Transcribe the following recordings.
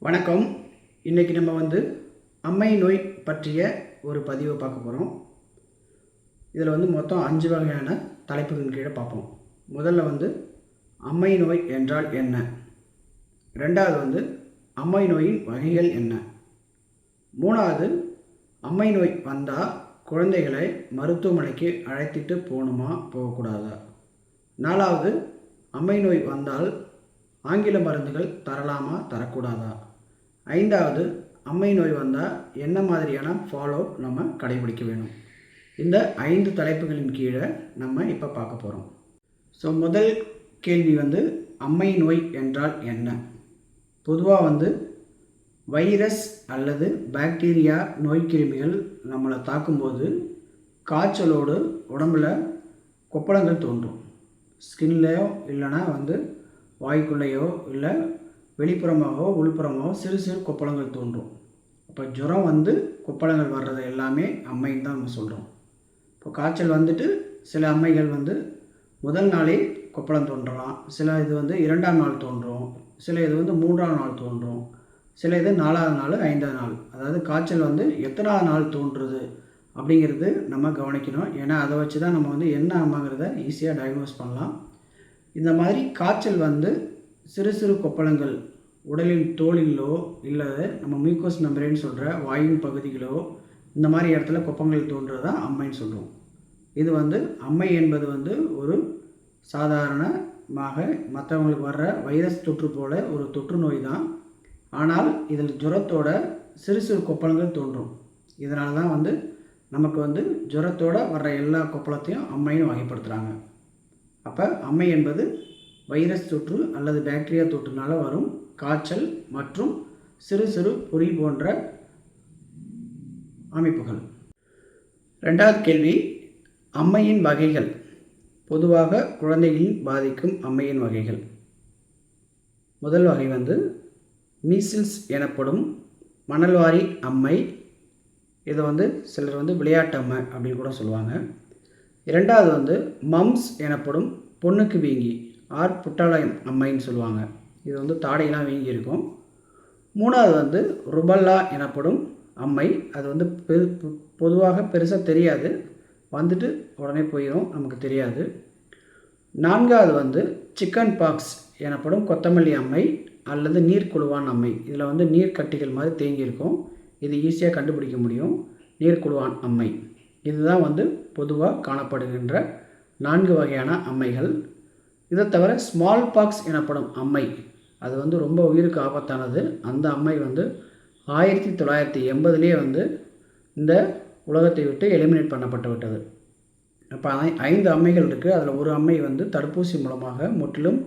வணக்கம். இன்றைக்கி நம்ம வந்து அம்மை நோய் பற்றிய ஒரு பதிவை பார்க்க போகிறோம் இதில் வந்து மொத்தம் அஞ்சு வகையான தலைப்புகளின் கீழே பார்ப்போம். முதல்ல வந்து அம்மை நோய் என்றால் என்ன? ரெண்டாவது வந்து அம்மை நோயின் வகைகள் என்ன? மூணாவது அம்மை நோய் வந்தால் குழந்தைகளை மருத்துவமனைக்கு அழைத்திட்டு போகணுமா போகக்கூடாதா? நாலாவது அம்மை நோய் வந்தால் ஆங்கில மருந்துகள் தரலாமா தரக்கூடாதா? ஐந்தாவது அம்மை நோய் வந்தால் என்ன மாதிரியான ஃபாலோ நம்ம கடைபிடிக்க வேணும்? இந்த ஐந்து தலைப்புகளின் கீழே நம்ம இப்போ பார்க்க போகிறோம் ஸோ முதல் கேள்வி வந்து அம்மை நோய் என்றால் என்ன? பொதுவாக வந்து வைரஸ் அல்லது பாக்டீரியா நோய்க்கிருமிகள் நம்மளை தாக்கும்போது காய்ச்சலோடு உடம்பில் கொப்பளங்கள் தோன்றும். ஸ்கின்லேயோ இல்லைன்னா வந்து வாய்க்குள்ளேயோ இல்லை வெளிப்புறமாகவோ உள்புறமாகவோ சிறு சிறு கொப்பளங்கள் தோன்றும். அப்போ ஜுரம் வந்து கொப்பளங்கள் வர்றது எல்லாமே அம்மைன்னு தான் நம்ம சொல்கிறோம் இப்போ காய்ச்சல் வந்துட்டு சில அம்மைகள் வந்து முதல் நாளே கொப்பளம் தோன்றலாம். சில இது வந்து இரண்டாம் நாள் தோன்றும். சில இது வந்து மூன்றாம் நாள் தோன்றும். சில இது நாலாவது நாள் ஐந்தாவது நாள். அதாவது காய்ச்சல் வந்து எத்தனாவது நாள் தோன்றுறது அப்படிங்கிறது நம்ம கவனிக்கணும். ஏன்னா அதை வச்சு தான் நம்ம வந்து என்ன அம்மாங்கிறத ஈஸியாக டயக்னோஸ் பண்ணலாம். இந்த மாதிரி காய்ச்சல் வந்து சிறு சிறு கொப்பளங்கள் உடலின் தோலிலோ இல்லை நம்ம மியூக்கோஸ் மெம்பரேன்னு சொல்கிற வாயின் பகுதிகளோ இந்த மாதிரி இடத்துல குப்பங்கள் தோன்றுறது தான் அம்மைன்னு சொல்கிறோம் இது வந்து அம்மை என்பது வந்து ஒரு சாதாரணமாக மற்றவங்களுக்கு வர்ற வைரஸ் தொற்று போல ஒரு தொற்று நோய் தான். ஆனால் இதில் ஜுரத்தோட சிறு சிறு கொப்பளங்கள் தோன்றும். இதனால தான் வந்து நமக்கு வந்து ஜுரத்தோட வர்ற எல்லா கொப்பளத்தையும் அம்மைன்னு வகைப்படுத்துகிறாங்க அப்போ அம்மை என்பது வைரஸ் தொற்று அல்லது பாக்டீரியா தொற்றுனால வரும் காய்ச்சல் மற்றும் சிறு சிறு பொறி போன்ற அமைப்புகள். ரெண்டாவது கேள்வி அம்மையின் வகைகள். பொதுவாக குழந்தைகளின் பாதிக்கும் அம்மையின் வகைகள். முதல் வகை வந்து மீசில்ஸ் எனப்படும் மணல்வாரி அம்மை. இதை வந்து சிலர் வந்து விளையாட்டு அம்மை அப்படின்னு கூட சொல்லுவாங்க. இரண்டாவது வந்து மம்ஸ் எனப்படும் பொண்ணுக்கு வீங்கி ஆர் புட்டாலயம் அம்மைன்னு சொல்லுவாங்க. இது வந்து தாடையெல்லாம் வீங்கியிருக்கும். மூணாவது வந்து ருபல்லா எனப்படும் அம்மை. அது வந்து பெரு பொதுவாக பெருசாக தெரியாது. வந்துட்டு உடனே போயிடும் நமக்கு தெரியாது. நான்காவது வந்து சிக்கன் பாக்ஸ் எனப்படும் கொத்தமல்லி அம்மை அல்லது நீர்க்குழுவான் அம்மை. இதில் வந்து நீர்க்கட்டிகள் மாதிரி தேங்கியிருக்கும். இது ஈஸியாக கண்டுபிடிக்க முடியும். நீர்க்குழுவான் அம்மை. இதுதான் வந்து பொதுவாக காணப்படுகின்ற நான்கு வகையான அம்மைகள். இதை தவிர ஸ்மால் பாக்ஸ் எனப்படும் அம்மை. அது வந்து ரொம்ப உயிருக்கு ஆபத்தானது. அந்த அம்மை வந்து ஆயிரத்தி தொள்ளாயிரத்தி எண்பதுலேயே வந்து இந்த உலகத்தை விட்டு எலிமினேட் பண்ணப்பட்டு விட்டது. அப்போ ஐந்து அம்மைகள் இருக்குது அதில் ஒரு அம்மை வந்து தடுப்பூசி மூலமாக முற்றிலும்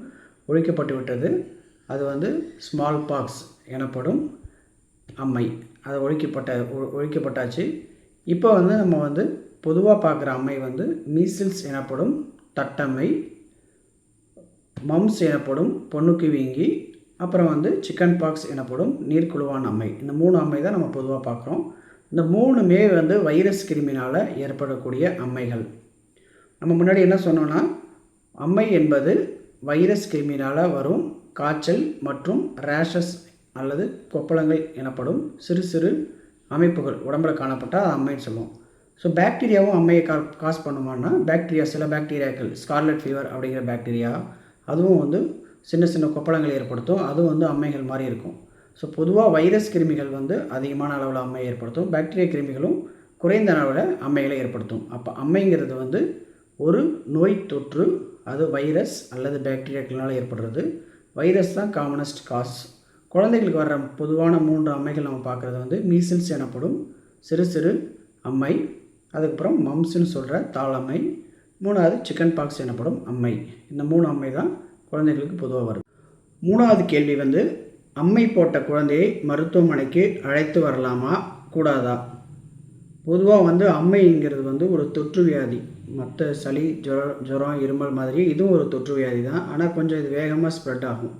ஒழிக்கப்பட்டு விட்டது. அது வந்து ஸ்மால் பாக்ஸ் எனப்படும் அம்மை. அது ஒழிக்கப்பட்ட ஒழிக்கப்பட்டாச்சு. இப்போ வந்து நம்ம வந்து பொதுவாக பார்க்குற அம்மை வந்து மீசில்ஸ் எனப்படும் தட்டம்மை. மம்ஸ் எனப்படும் பொண்ணுக்கு வீங்கி அப்புறம் வந்து சிக்கன் பாக்ஸ் எனப்படும் நீர்க்குழுவான் அம்மை. இந்த மூணு அம்மை தான் நம்ம பொதுவாக பார்க்குறோம். இந்த மூணுமே வந்து வைரஸ் கிருமினால் ஏற்படக்கூடிய அம்மைகள். நம்ம முன்னாடி என்ன சொன்னோன்னா அம்மை என்பது வைரஸ் கிருமினால் வரும் காய்ச்சல் மற்றும் ரேஷஸ் அல்லது கொப்பளங்கள் எனப்படும் சிறு சிறு அமைப்புகள் உடம்பில் காணப்பட்டால் அது அம்மைன்னு சொல்லுவோம். ஸோ பாக்டீரியாவும் அம்மையை கா காஸ் பண்ணுமான்னா பாக்டீரியா சில பாக்டீரியாக்கள் ஸ்கார்லெட் ஃபீவர் அப்படிங்கிற பாக்டீரியா அதுவும் வந்து சின்ன சின்ன கொப்பளங்களை ஏற்படுத்தும். அதுவும் வந்து அம்மைகள் மாதிரி இருக்கும். ஸோ பொதுவாக வைரஸ் கிருமிகள் வந்து அதிகமான அளவில் அம்மை ஏற்படுத்தும். பாக்டீரியா கிருமிகளும் குறைந்த அளவில் அம்மைகளை ஏற்படுத்தும். அப்போ அம்மைங்கிறது வந்து ஒரு நோய் தொற்று அது வைரஸ் அல்லது பாக்டீரியாக்களால் ஏற்படுறது. வைரஸ் தான் காமனஸ்ட் காஸ் குழந்தைகளுக்கு வர்ற பொதுவான மூன்று அம்மைகள் நம்ம பார்க்குறது வந்து மீசில்ஸ் எனப்படும் சிறு சிறு அம்மை அதுக்கப்புறம் மம்ஸ்னு சொல்கிற தாளம்மை மூணாவது சிக்கன் பாக்ஸ் எனப்படும் அம்மை. இந்த மூணு அம்மை தான் குழந்தைகளுக்கு பொதுவாக வருது. மூணாவது கேள்வி வந்து அம்மை போட்ட குழந்தையை மருத்துவமனைக்கு அழைத்து வரலாமா? கூடாதா? பொதுவாக வந்து அம்மைங்கிறது வந்து ஒரு தொற்று வியாதி. மற்ற சளி ஜுரம் ஜுரம் இருமல் மாதிரி இதுவும் ஒரு தொற்று வியாதி தான். ஆனால் கொஞ்சம் இது வேகமாக ஸ்ப்ரெட் ஆகும்.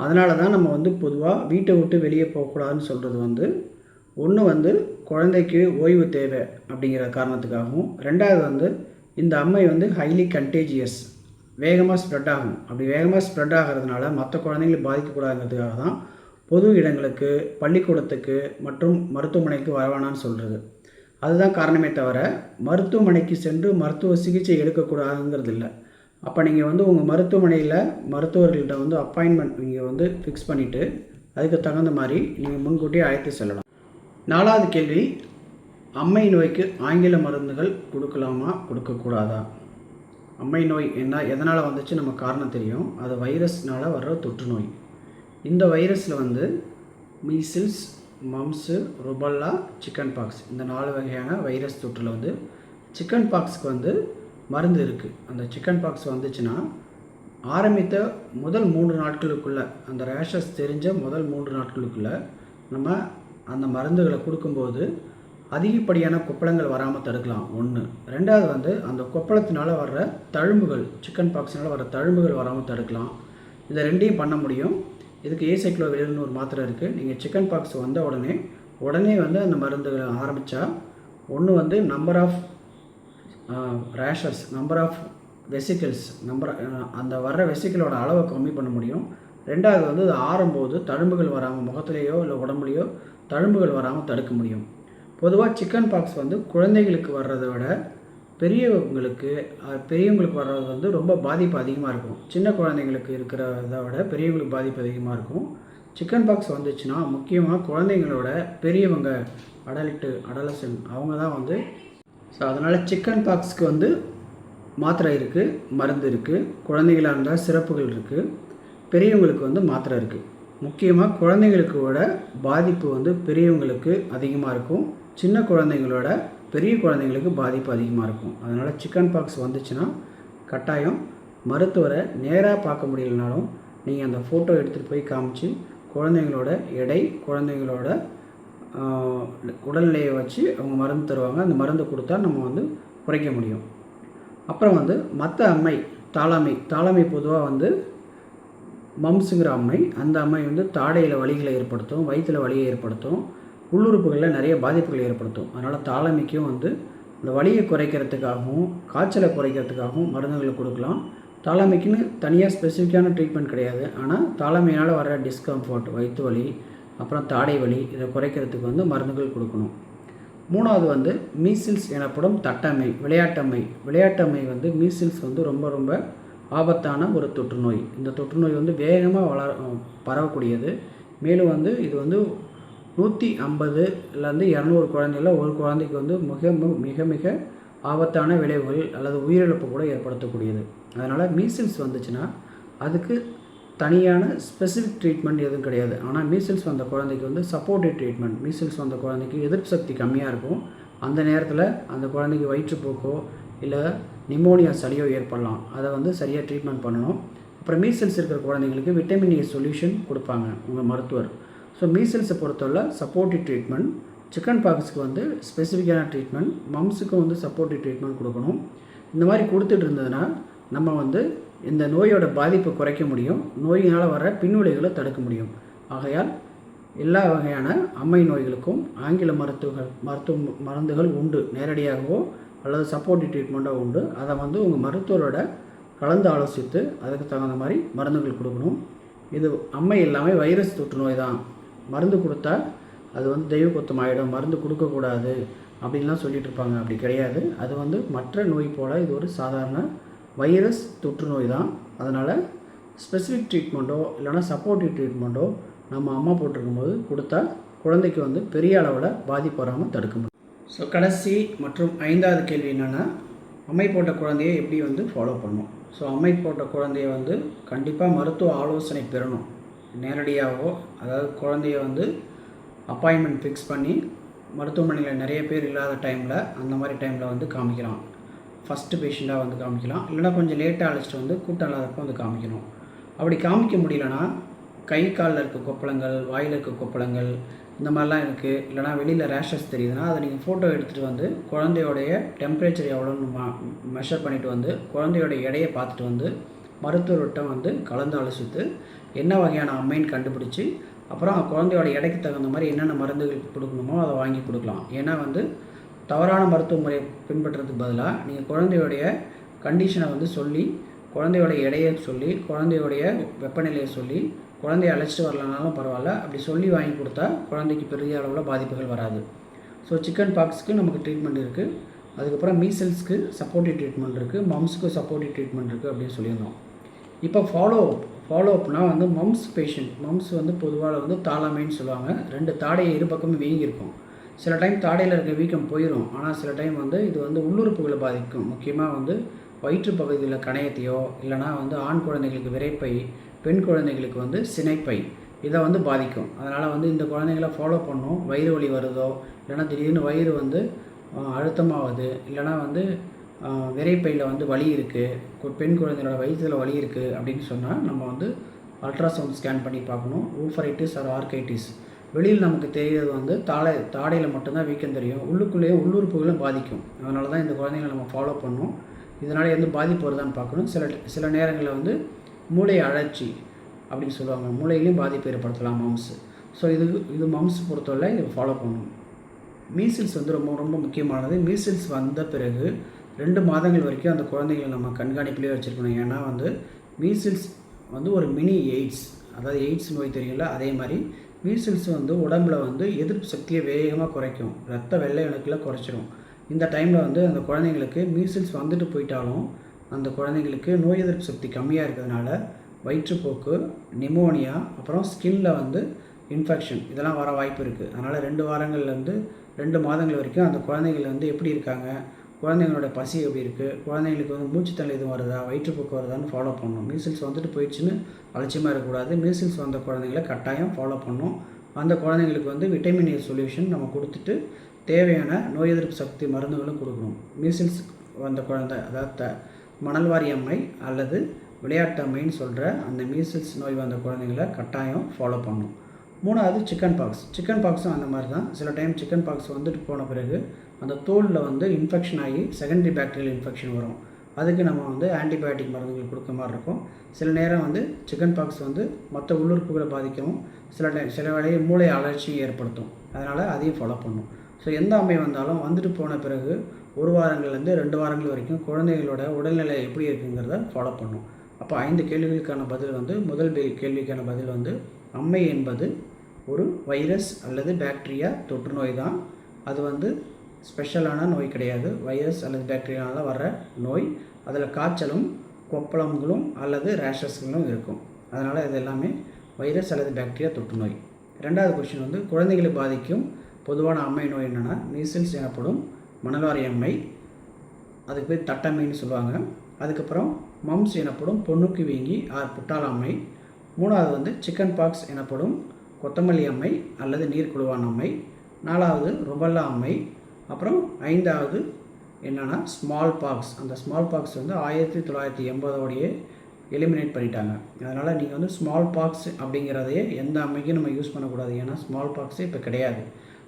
அதனால தான் நம்ம வந்து பொதுவாக வீட்டை விட்டு வெளியே போகக்கூடாதுன்னு சொல்கிறது வந்து ஒன்று வந்து குழந்தைக்கு ஓய்வு தேவை அப்படிங்கிற காரணத்துக்காகவும் ரெண்டாவது வந்து இந்த அம்மை வந்து ஹைலி கண்டேஜியஸ் வேகமாக ஸ்ப்ரெட் ஆகும். அப்படி வேகமாக ஸ்ப்ரெட் ஆகிறதுனால மற்ற குழந்தைங்களை பாதிக்கக்கூடாதுங்கிறதுக்காக தான் பொது இடங்களுக்கு பள்ளிக்கூடத்துக்கு மற்றும் மருத்துவமனைக்கு வரவேணான்னு சொல்கிறது அதுதான் காரணமே தவிர மருத்துவமனைக்கு சென்று மருத்துவ சிகிச்சை எடுக்கக்கூடாதுங்கிறது இல்லை. அப்போ நீங்கள் வந்து உங்கள் மருத்துவமனையில் மருத்துவர்கள்ட்ட வந்து அப்பாயின்மெண்ட் நீங்கள் வந்து ஃபிக்ஸ் பண்ணிவிட்டு அதுக்கு தகுந்த மாதிரி நீங்கள் முன்கூட்டியே அழைத்து செல்லலாம். நாலாவது கேள்வி அம்மை நோய்க்கு ஆங்கில மருந்துகள் கொடுக்கலாமா கொடுக்கக்கூடாதா? அம்மை நோய் என்ன எதனால் வந்துச்சு நம்ம காரணம் தெரியும். அது வைரஸ்னால் வர்ற தொற்று நோய். இந்த வைரஸில் வந்து measles mumps rubella chicken pox இந்த நாலு வகையான வைரஸ் தொற்றில் வந்து சிக்கன் பாக்ஸ்க்கு வந்து மருந்து இருக்குது அந்த சிக்கன் பாக்ஸ் வந்துச்சுன்னா ஆரம்பித்த முதல் மூன்று நாட்களுக்குள்ளே அந்த ரேஷஸ் தெரிஞ்ச முதல் மூன்று நாட்களுக்குள்ளே நம்ம அந்த மருந்துகளை கொடுக்கும்போது அதிகப்படியான கொப்பளங்கள் வராமல் தடுக்கலாம். ஒன்று ரெண்டாவது வந்து அந்த கொப்பளத்தினால் வர்ற தழும்புகள் சிக்கன் பாக்ஸினால் வர தழும்புகள் வராமல் தடுக்கலாம். இதை ரெண்டையும் பண்ண முடியும். இதுக்கு ஏசைக்ளோவில்னு ஒரு மாத்திரை இருக்குது நீங்கள் சிக்கன் பாக்ஸ் வந்த உடனே உடனே வந்து அந்த மருந்துகளை ஆரம்பித்தா ஒன்று வந்து number of rashes number of vesicles number அந்த வர்ற வெசிக்கிளோட அளவை கம்மி பண்ண முடியும். ரெண்டாவது வந்து அது ஆறும்போது தழும்புகள் வராமல் முகத்துலேயோ இல்லை உடம்புலையோ தழும்புகள் வராமல் தடுக்க முடியும். பொதுவாக சிக்கன் பாக்ஸ் வந்து குழந்தைகளுக்கு வர்றதை விட பெரியவங்களுக்கு பெரியவங்களுக்கு வர்றது வந்து ரொம்ப பாதிப்பு அதிகமாக இருக்கும். சின்ன குழந்தைங்களுக்கு இருக்கிறத விட பெரியவங்களுக்கு பாதிப்பு அதிகமாக இருக்கும். சிக்கன் பாக்ஸ் வந்துச்சுன்னா முக்கியமாக குழந்தைங்களோட பெரியவங்க அடல்ட்டு அடலசன் அவங்க தான் வந்து ஸோ அதனால் சிக்கன் பாக்ஸ்க்கு வந்து மாத்திரை இருக்குது மருந்து இருக்குது குழந்தைகளாக இருந்தால் சிறப்புகள் இருக்குது பெரியவங்களுக்கு வந்து மாத்திரை இருக்குது முக்கியமாக குழந்தைங்களுக்கு விட பாதிப்பு வந்து பெரியவங்களுக்கு அதிகமாக இருக்கும். சின்ன குழந்தைங்களோட பெரிய குழந்தைங்களுக்கு பாதிப்பு அதிகமாக இருக்கும். அதனால் சிக்கன் பாக்ஸ் வந்துச்சுன்னா கட்டாயம் மருத்துவரை நேராக பார்க்க முடியலனாலும் நீங்கள் அந்த ஃபோட்டோ எடுத்துகிட்டு போய் காமிச்சு குழந்தைங்களோட எடை குழந்தைங்களோட உடல்நிலையை வச்சு அவங்க மருந்து தருவாங்க. அந்த மருந்து கொடுத்தா நம்ம வந்து குறைக்க முடியும். அப்புறம் வந்து மற்ற அம்மை தாளாமை தாளாமை பொதுவாக வந்து மம்ஸுங்கிற அம்மை அந்த அம்மை வந்து தாடையில் வலிகளை ஏற்படுத்தும் வயிற்றில் வலியை ஏற்படுத்தும். உள்ளுறுப்புகளில் நிறைய பாதிப்புகளை ஏற்படுத்தும். அதனால் தாளமிக்கும் வந்து இந்த வலியை குறைக்கிறதுக்காகவும் காய்ச்சலை குறைக்கிறதுக்காகவும் மருந்துகள் கொடுக்கலாம். தாளமிக்குன்னு தனியாக ஸ்பெசிஃபிக்கான ட்ரீட்மெண்ட் கிடையாது. ஆனால் தாளமையினால் வர டிஸ்கம்ஃபர்ட் வயிற்று வலி அப்புறம் தாடை வலி இதை குறைக்கிறதுக்கு வந்து மருந்துகள் கொடுக்கணும். மூணாவது வந்து மீசில்ஸ் எனப்படும் தட்டமை விளையாட்டம்மை. விளையாட்டம்மை வந்து மீசில்ஸ் வந்து ரொம்ப ரொம்ப ஆபத்தான ஒரு தொற்றுநோய். இந்த தொற்றுநோய் வந்து வேகமாக வளர பரவக்கூடியது. மேலும் வந்து இது வந்து நூற்றி ஐம்பதுலேருந்து இரநூறு குழந்தைகள ஒரு குழந்தைக்கு வந்து மிக மிக மிக ஆபத்தான விளைவுகள் அல்லது உயிரிழப்பு கூட ஏற்படுத்தக்கூடியது. அதனால் மீசில்ஸ் வந்துச்சுன்னா அதுக்கு தனியான ஸ்பெசிஃபிக் ட்ரீட்மெண்ட் எதுவும் கிடையாது. ஆனால் மீசில்ஸ் வந்த குழந்தைக்கு வந்து சப்போர்ட்டிவ் ட்ரீட்மெண்ட் மீசில்ஸ் வந்த குழந்தைக்கு எதிர்ப்பு சக்தி கம்மியாக இருக்கும். அந்த நேரத்தில் அந்த குழந்தைக்கு வயிற்றுப்போக்கோ இல்லை நிமோனியா சளியோ ஏற்படலாம். அதை வந்து சரியாக ட்ரீட்மெண்ட் பண்ணணும். அப்புறம் மீசில்ஸ் இருக்கிற குழந்தைங்களுக்கு விட்டமின் ஏ சொல்யூஷன் கொடுப்பாங்க உங்கள் மருத்துவர். ஸோ மீசல்ஸை பொறுத்தவரை சப்போர்ட்டிவ் ட்ரீட்மெண்ட் சிக்கன் பாக்ஸுக்கு வந்து ஸ்பெசிஃபிக்கான ட்ரீட்மெண்ட் மம்ஸுக்கும் வந்து சப்போர்ட்டிவ் ட்ரீட்மெண்ட் கொடுக்கணும். இந்த மாதிரி கொடுத்துட்டு இருந்ததுன்னா நம்ம வந்து இந்த நோயோட பாதிப்பை குறைக்க முடியும். நோயினால் வர பின்விளைவுகளை தடுக்க முடியும். ஆகையால் எல்லா வகையான அம்மை நோய்களுக்கும் ஆங்கில மருத்துவர்கள் மருத்துவ மருந்துகள் உண்டு. நேரடியாகவோ அல்லது சப்போர்ட்டிவ் ட்ரீட்மெண்ட்டோ உண்டு. அதை வந்து உங்கள் மருத்துவரோட கலந்து ஆலோசித்து அதுக்கு தகுந்த மாதிரி மருந்துகள் கொடுக்கணும். இது அம்மை எல்லாமே வைரஸ் தொற்று நோய் தான். மருந்து கொடுத்தா அது வந்து தெய்வ குத்தம் ஆகிடும் மருந்து கொடுக்கக்கூடாது அப்படின்லாம் சொல்லிட்டு இருப்பாங்க அப்படி கிடையாது. அது வந்து மற்ற நோய் போல் இது ஒரு சாதாரண வைரஸ் தொற்று நோய் தான். அதனால் ஸ்பெசிஃபிக் ட்ரீட்மெண்ட்டோ இல்லைனா சப்போர்ட்டிவ் ட்ரீட்மெண்ட்டோ நம்ம அம்மா போட்டிருக்கும்போது கொடுத்தா குழந்தைக்கு வந்து பெரிய அளவில் பாதிப்பு வராமல் தடுக்க முடியும். ஸோ கடைசி மற்றும் ஐந்தாவது கேள்வி என்னென்னா அம்மை போட்ட குழந்தையை எப்படி வந்து ஃபாலோ பண்ணணும் ஸோ அம்மை போட்ட குழந்தைய வந்து கண்டிப்பாக மருத்துவ ஆலோசனை பெறணும். நேரடியாகவோ அதாவது குழந்தைய வந்து அப்பாயின்மெண்ட் ஃபிக்ஸ் பண்ணி மருத்துவமனையில் நிறைய பேர் இல்லாத டைமில் அந்த மாதிரி டைமில் வந்து காமிக்கலாம். ஃபஸ்ட்டு பேஷண்ட்டாக வந்து காமிக்கலாம். இல்லைனா கொஞ்சம் லேட்டாக அழைச்சிட்டு வந்து கூட்டம் இல்லாதப்போ வந்து காமிக்கணும். அப்படி காமிக்க முடியலன்னா கை காலில் இருக்க கொப்பளங்கள் வாயில் இருக்க கொப்பளங்கள் இந்த மாதிரிலாம் இருக்குது இல்லைனா வெளியில் ரேஷஸ் தெரியுதுன்னா அதை நீங்கள் ஃபோட்டோ எடுத்துகிட்டு வந்து குழந்தையோடைய டெம்பரேச்சர் எவ்வளோன்னு மெஷர் பண்ணிவிட்டு வந்து குழந்தையோட எடையை பார்த்துட்டு வந்து மருத்துவர்கிட்ட வந்து கலந்து ஆலோசித்து என்ன வகையான அம்மைன்னு கண்டுபிடிச்சி அப்புறம் குழந்தையோட எடைக்கு தகுந்த மாதிரி என்னென்ன மருந்துகள் கொடுக்கணுமோ அதை வாங்கி கொடுக்கலாம். ஏன்னா வந்து தவறான மருத்துவ முறையை பின்பற்றுறதுக்கு பதிலாக நீங்கள் குழந்தையோடைய கண்டிஷனை வந்து சொல்லி குழந்தையோட எடையை சொல்லி குழந்தையோடைய வெப்பநிலையை சொல்லி குழந்தைய அழைச்சிட்டு வரலனாலும் பரவாயில்ல. அப்படி சொல்லி வாங்கி கொடுத்தா குழந்தைக்கு பெரிய அளவில் பாதிப்புகள் வராது. ஸோ சிக்கன் பாக்ஸுக்கு நமக்கு ட்ரீட்மெண்ட் இருக்குது அதுக்கப்புறம் மீசல்ஸ்க்கு சப்போர்ட்டிவ் ட்ரீட்மெண்ட் இருக்குது மம்ஸுக்கு சப்போர்ட்டிவ் ட்ரீட்மெண்ட் இருக்குது அப்படின்னு சொல்லியிருந்தோம். இப்போ ஃபாலோ அப் ஃபாலோ அப்னா வந்து மம்ஸ் பேஷண்ட் மம்ஸ் வந்து பொதுவாக வந்து தாளாமைன்னு சொல்லுவாங்க. ரெண்டு தாடையை இரு பக்கமும் வீங்கியிருக்கும் சில டைம் தாடையில் இருக்க வீக்கம் போயிடும் ஆனால் சில டைம் வந்து இது வந்து உள்ளுறுப்புகளை பாதிக்கும். முக்கியமாக வந்து வயிற்று பகுதியில் கணையத்தையோ இல்லைனா வந்து ஆண் குழந்தைகளுக்கு விரைப்பை பெண் குழந்தைகளுக்கு வந்து சினைப்பை இதை வந்து பாதிக்கும். அதனால் வந்து இந்த குழந்தைங்கள ஃபாலோ பண்ணும். வயிறு வலி வருதோ இல்லைனா திடீர்னு வயிறு வந்து அழுத்தமாகுது இல்லைனா வந்து விரைப்பையில் வந்து வலி இருக்குது பெண் குழந்தையோட வயிற்றில் வலி இருக்குது அப்படின்னு சொன்னால் நம்ம வந்து அல்ட்ராசவுண்ட் ஸ்கேன் பண்ணி பார்க்கணும். ஊஃபரைட்டிஸ் ஆர் ஆர்கைட்டிஸ் வெளியில் நமக்கு தெரியறது வந்து தாடை தாடையில் மட்டும்தான் வீக்கம் தெரியும். உள்ளுக்குள்ளேயே உள்ளுறுப்புகளும் பாதிக்கும். அதனால தான் இந்த குழந்தைங்களை நம்ம ஃபாலோ பண்ணணும். இதனால் எந்த பாதிப்பு வருதான்னு பார்க்கணும். சில சில நேரங்களில் வந்து மூளை அழற்சி அப்படின்னு சொல்லுவாங்க. மூளையிலையும் பாதிப்பு ஏற்படுத்தலாம் மம்ஸ் ஸோ இது இது மம்ஸ் பொறுத்தவரை இதை ஃபாலோ பண்ணணும். மீசில்ஸ் வந்து ரொம்ப ரொம்ப முக்கியமானது. மீசில்ஸ் வந்த பிறகு ரெண்டு மாதங்கள் வரைக்கும் அந்த குழந்தைகளை நம்ம கண்காணிப்பிலே வச்சுருக்கணும். ஏன்னா வந்து மீசில்ஸ் வந்து ஒரு மினி எய்ட்ஸ் அதாவது எய்ட்ஸ் நோய் தெரியும்ல அதே மாதிரி மீசில்ஸ் வந்து உடம்புல வந்து எதிர்ப்பு சக்தியை வேகமாக குறைக்கும். ரத்த வெள்ளை அணுக்களை குறைச்சிரும். இந்த டைமில் வந்து அந்த குழந்தைங்களுக்கு மீசில்ஸ் வந்துட்டு போயிட்டாலும் அந்த குழந்தைங்களுக்கு நோய் எதிர்ப்பு சக்தி கம்மியாக இருக்கிறதுனால வயிற்றுப்போக்கு நிமோனியா அப்புறம் ஸ்கின்ல வந்து இன்ஃபெக்ஷன் இதெல்லாம் வர வாய்ப்பு இருக்குது அதனால் ரெண்டு வாரங்கள்லேருந்து ரெண்டு மாதங்கள் வரைக்கும் அந்த குழந்தைகள் வந்து எப்படி இருக்காங்க குழந்தைங்களோட பசி எப்படி இருக்குது குழந்தைங்களுக்கு வந்து மூச்சுத்தலை எதுவும் வருதா? வயிற்றுப்போக்கு வருதான்னு ஃபாலோ பண்ணணும். மீசில்ஸ் வந்துட்டு போயிடுச்சுன்னு அலட்சியமாக இருக்கக்கூடாது. மீசில்ஸ் வந்த குழந்தைங்கள கட்டாயம் ஃபாலோ பண்ணணும். அந்த குழந்தைங்களுக்கு வந்து விட்டமின் ஏ சொல்யூஷன் நம்ம கொடுத்துட்டு தேவையான நோய் எதிர்ப்பு சக்தி மருந்துகளும் கொடுக்கணும். மீசில்ஸ் வந்த குழந்தை அதாவது மணல்வாரி அம்மை அல்லது விளையாட்டு அம்மைன்னு சொல்கிற அந்த மீசில்ஸ் நோய் வந்த குழந்தைங்கள கட்டாயம் ஃபாலோ பண்ணணும். மூணாவது சிக்கன் பாக்ஸ் சிக்கன் பாக்ஸும் அந்த மாதிரி தான் சில டைம் சிக்கன் பாக்ஸ் வந்துட்டு போன பிறகு அந்த தோலில் வந்து இன்ஃபெக்ஷன் ஆகி செகண்டரி பேக்டீரியல் இன்ஃபெக்ஷன் வரும். அதுக்கு நம்ம வந்து ஆன்டிபயோட்டிக் மருந்துகள் கொடுக்க மாதிரி இருக்கும். சில நேரம் வந்து சிக்கன் பாக்ஸ் வந்து மற்ற உள்ளுறுப்புகளை பாதிக்கவும் சில நேரம் சில வேளையில் மூளை அலர்ச்சியும் ஏற்படுத்தும். அதனால் அதையும் ஃபாலோ பண்ணும். ஸோ எந்த அம்மை வந்தாலும் வந்துட்டு போன பிறகு ஒரு வாரங்கள்லேருந்து ரெண்டு வாரங்கள் வரைக்கும் குழந்தைகளோட உடல்நிலை எப்படி இருக்குங்கிறத ஃபாலோ பண்ணும். அப்போ ஐந்து கேள்விகளுக்கான பதில் வந்து முதல் கேள்விக்கான பதில் வந்து அம்மை என்பது ஒரு வைரஸ் அல்லது பாக்டீரியா தொற்றுநோய் தான். அது வந்து ஸ்பெஷலான நோய் கிடையாது. வைரஸ் அல்லது பேக்டீரியாவில் வர்ற நோய். அதில் காய்ச்சலும் கொப்பளங்களும் அல்லது ரேஷஸ்களும் இருக்கும். அதனால் இது எல்லாமே வைரஸ் அல்லது பாக்டீரியா தொற்று நோய். ரெண்டாவது கொஷின் வந்து குழந்தைகளை பாதிக்கும் பொதுவான அம்மை நோய் என்னென்னா மீசில்ஸ் எனப்படும் மணலாரி அம்மை. அதுக்கு பேர் தட்டம்மைன்னு சொல்லுவாங்க. அதுக்கப்புறம் மம்ஸ் எனப்படும் பொண்ணுக்கு வீங்கி ஆர் புட்டாலாம்மை மூணாவது வந்து சிக்கன் பாக்ஸ் எனப்படும் கொத்தமல்லி அம்மை அல்லது நீர்க்குழுவான் அம்மை. நாலாவது ருபல்லா அம்மை. அப்புறம் ஐந்தாவது என்னென்னா ஸ்மால் பாக்ஸ் அந்த ஸ்மால் பாக்ஸ் வந்து ஆயிரத்தி தொள்ளாயிரத்தி எண்பதோடையே எலிமினேட் பண்ணிட்டாங்க. அதனால் நீங்கள் வந்து ஸ்மால் பாக்ஸ் அப்படிங்கிறதையே எந்த அம்மைக்கும் நம்ம யூஸ் பண்ணக்கூடாது. ஏன்னா ஸ்மால் பாக்ஸே இப்போ கிடையாது.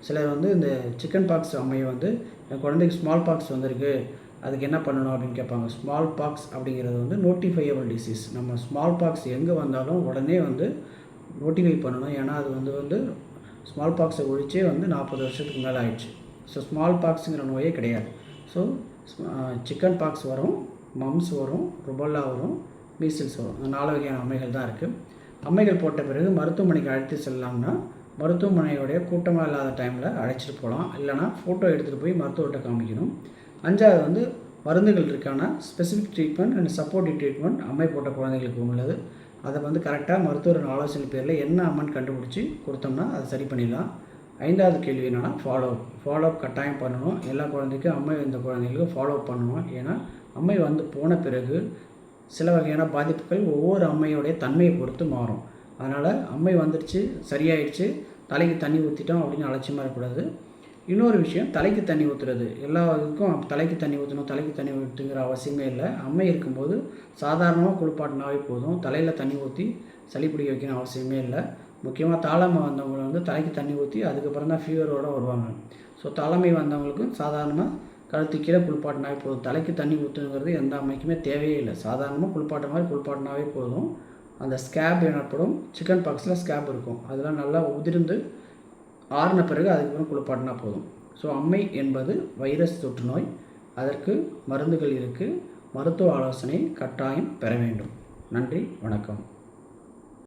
சிலர் வந்து இந்த சிக்கன் பாக்ஸ் அம்மையை வந்து என் குழந்தைக்கு ஸ்மால் பாக்ஸ் வந்திருக்கு. அதுக்கு என்ன பண்ணணும்? அப்படின்னு கேட்பாங்க. ஸ்மால் பாக்ஸ் அப்படிங்கிறது வந்து நோட்டிஃபையபிள் டிசீஸ் நம்ம ஸ்மால் பாக்ஸ் எங்கே வந்தாலும் உடனே வந்து நோட்டிஃபை பண்ணணும். ஏன்னா அது வந்து வந்து ஸ்மால் பாக்ஸை ஒழிச்சே வந்து நாற்பது வருஷத்துக்கு மேலே ஆயிடுச்சு. ஸோ ஸ்மால் பாக்ஸுங்கிற நோயே கிடையாது. ஸோ சிக்கன் பாக்ஸ் வரும் மம்ஸ் வரும் ருபல்லா வரும் மீசில்ஸ் வரும். அந்த நாலு வகையான அம்மைகள் தான் இருக்குது அம்மைகள் போட்ட பிறகு மருத்துவமனைக்கு அழைத்து செல்லலாம்னா மருத்துவமனையோடைய கூட்டமாக இல்லாத டைமில் அழைச்சிட்டு போகலாம். இல்லைனா ஃபோட்டோ எடுத்துகிட்டு போய் மருத்துவர்கிட்ட காமிக்கணும். அஞ்சாவது வந்து மருந்துகள் இருக்கான specific treatment and supportive treatment அம்மை போட்ட குழந்தைகளுக்கு உள்ளது. அதை வந்து கரெக்டாக மருத்துவரின் ஆலோசனை பேரில் என்ன அம்மன் கண்டுபிடிச்சி கொடுத்தோம்னா அதை சரி பண்ணிடலாம். ஐந்தாவது கேள்வி என்னென்னா ஃபாலோ ஃபாலோ அப் கட்டாயம் பண்ணணும். எல்லா குழந்தைக்கும் அம்மை இந்த குழந்தைகளுக்கும் ஃபாலோ அப் பண்ணணும். ஏன்னா அம்மை வந்து போன பிறகு சில வகையான பாதிப்புகள் ஒவ்வொரு அம்மையோடைய தன்மையை பொறுத்து மாறும். அதனால் அம்மை வந்துடுச்சு சரியாயிடுச்சு தலைக்கு தண்ணி ஊற்றிட்டோம் அப்படின்னு அலட்சியமாக இருக்கக்கூடாது. இன்னொரு விஷயம் தலைக்கு தண்ணி ஊற்றுறது எல்லா இதுக்கும் தலைக்கு தண்ணி ஊற்றணும் தலைக்கு தண்ணி ஊற்றுங்கிற அவசியமே இல்லை. அம்மை இருக்கும்போது சாதாரணமாக குளிப்பாட்டினாவே போதும். தலையில் தண்ணி ஊற்றி சளி பிடிக்க வைக்கணும் அவசியமே இல்லை. முக்கியமாக தாளமை வந்தவங்களை வந்து தலைக்கு தண்ணி ஊற்றி அதுக்கப்புறம் தான் ஃபீவரோடு வருவாங்க. ஸோ தலைமை வந்தவங்களுக்கும் சாதாரணமாக கழுத்து கீழே குளிப்பாட்டினாவே போதும். தலைக்கு தண்ணி ஊற்றுங்கிறது எந்த அம்மைக்குமே தேவையே இல்லை. சாதாரணமாக குளிப்பாட்ட மாதிரி குளிப்பாட்டினாவே போதும். அந்த ஸ்கேப் எனப்படும் சிக்கன் பாக்ஸில் ஸ்கேப் இருக்கும். அதெல்லாம் நல்லா உதிர்ந்து ஆறின பிறகு அதுக்கப்புறம் குளிப்பாட்டினா போதும். ஸோ அம்மை என்பது வைரஸ் தொற்று நோய். அதற்கு மருந்துகள் இருக்குது மருத்துவ ஆலோசனை கட்டாயம் பெற வேண்டும். நன்றி. வணக்கம்.